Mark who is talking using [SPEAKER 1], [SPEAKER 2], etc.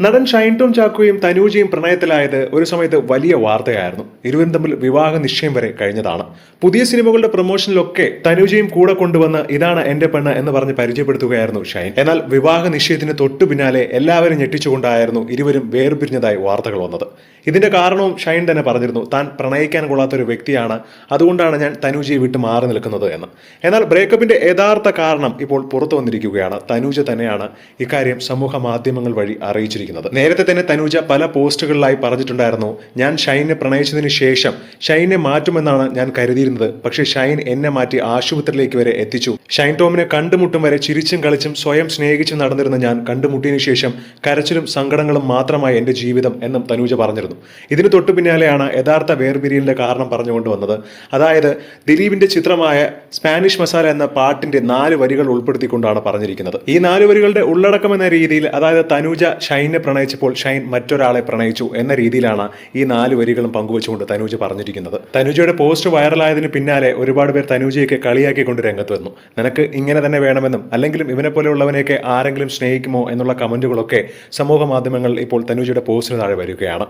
[SPEAKER 1] നടൻ ഷൈൻ ടോം ചാക്കോയും തനൂജയും പ്രണയത്തിലായത് ഒരു സമയത്ത് വലിയ വാർത്തയായിരുന്നു. ഇരുവരും തമ്മിൽ വിവാഹ നിശ്ചയം വരെ കഴിഞ്ഞതാണ്. പുതിയ സിനിമകളുടെ പ്രൊമോഷനിലൊക്കെ തനൂജയും കൂടെ കൊണ്ടുവന്ന് ഇതാണ് എന്റെ പെണ്ണ് എന്ന് പറഞ്ഞ് പരിചയപ്പെടുത്തുകയായിരുന്നു ഷൈൻ. എന്നാൽ വിവാഹ നിശ്ചയത്തിന് തൊട്ടു പിന്നാലെ എല്ലാവരും ഞെട്ടിച്ചുകൊണ്ടായിരുന്നു ഇരുവരും വേർപിരിഞ്ഞതായി വാർത്തകൾ വന്നത്. ഇതിന്റെ കാരണവും ഷൈൻ തന്നെ പറഞ്ഞിരുന്നു. താൻ പ്രണയിക്കാൻ കൊള്ളാത്ത ഒരു വ്യക്തിയാണ്. അതുകൊണ്ടാണ് ഞാൻ തനൂജയെ വിട്ട് മാറി നിൽക്കുന്നത് എന്ന്. എന്നാൽ ബ്രേക്കപ്പിന്റെ യഥാർത്ഥ കാരണം ഇപ്പോൾ പുറത്തു വന്നിരിക്കുകയാണ്. തനൂജ തന്നെയാണ് ഇക്കാര്യം സമൂഹ മാധ്യമങ്ങൾ വഴി അറിയിച്ചിരിക്കുന്നത്. നേരത്തെ തന്നെ തനൂജ പല പോസ്റ്റുകളിലായി പറഞ്ഞിട്ടുണ്ടായിരുന്നു ഞാൻ ഷൈനെ പ്രണയിച്ചതിന് ശേഷം ഷൈനെ മാറ്റുമെന്നാണ് ഞാൻ കരുതിയിരുന്നത്. പക്ഷേ ഷൈൻ എന്നെ മാറ്റി ആശുപത്രിയിലേക്ക് വരെ എത്തിച്ചു. ഷൈൻ ടോമിനെ കണ്ടുമുട്ടും വരെ ചിരിച്ചും കളിച്ചും സ്വയം സ്നേഹിച്ചും നടന്നിരുന്ന ഞാൻ കണ്ടുമുട്ടിയതിനു ശേഷം കരച്ചിലും സങ്കടങ്ങളും മാത്രമായി എന്റെ ജീവിതം എന്നും തനൂജ പറഞ്ഞിരുന്നു. ഇതിന് തൊട്ടു പിന്നാലെയാണ് യഥാർത്ഥ വേർപിരിയലിന്റെ കാരണം പറഞ്ഞുകൊണ്ട് വന്നത്. അതായത് ദിലീപിന്റെ ചിത്രമായ സ്പാനിഷ് മസാല എന്ന പാട്ടിന്റെ നാല് വരികൾ ഉൾപ്പെടുത്തിക്കൊണ്ടാണ് പറഞ്ഞിരിക്കുന്നത്. ഈ നാല് വരികളുടെ ഉള്ളടക്കം എന്ന രീതിയിൽ അതായത് തനൂജ ഷൈനെ പ്രണയിച്ചപ്പോൾ ഷൈൻ മറ്റൊരാളെ പ്രണയിച്ചു എന്ന രീതിയിലാണ് ഈ നാല് വരികളും പങ്കുവച്ചുകൊണ്ട് തനൂജ് പറഞ്ഞിരിക്കുന്നത്. തനൂജയുടെ പോസ്റ്റ് വൈറലായതിന് പിന്നാലെ ഒരുപാട് പേർ തനൂജയൊക്കെ കളിയാക്കിക്കൊണ്ട് രംഗത്ത് വന്നു. നിനക്ക് ഇങ്ങനെ തന്നെ വേണമെന്നും അല്ലെങ്കിലും ഇവനെ പോലെയുള്ളവനെയൊക്കെ ആരെങ്കിലും സ്നേഹിക്കുമോ എന്നുള്ള കമന്റുകളൊക്കെ സമൂഹ മാധ്യമങ്ങളിൽ ഇപ്പോൾ തനൂജയുടെ പോസ്റ്റിന് താഴെ വരികയാണ്.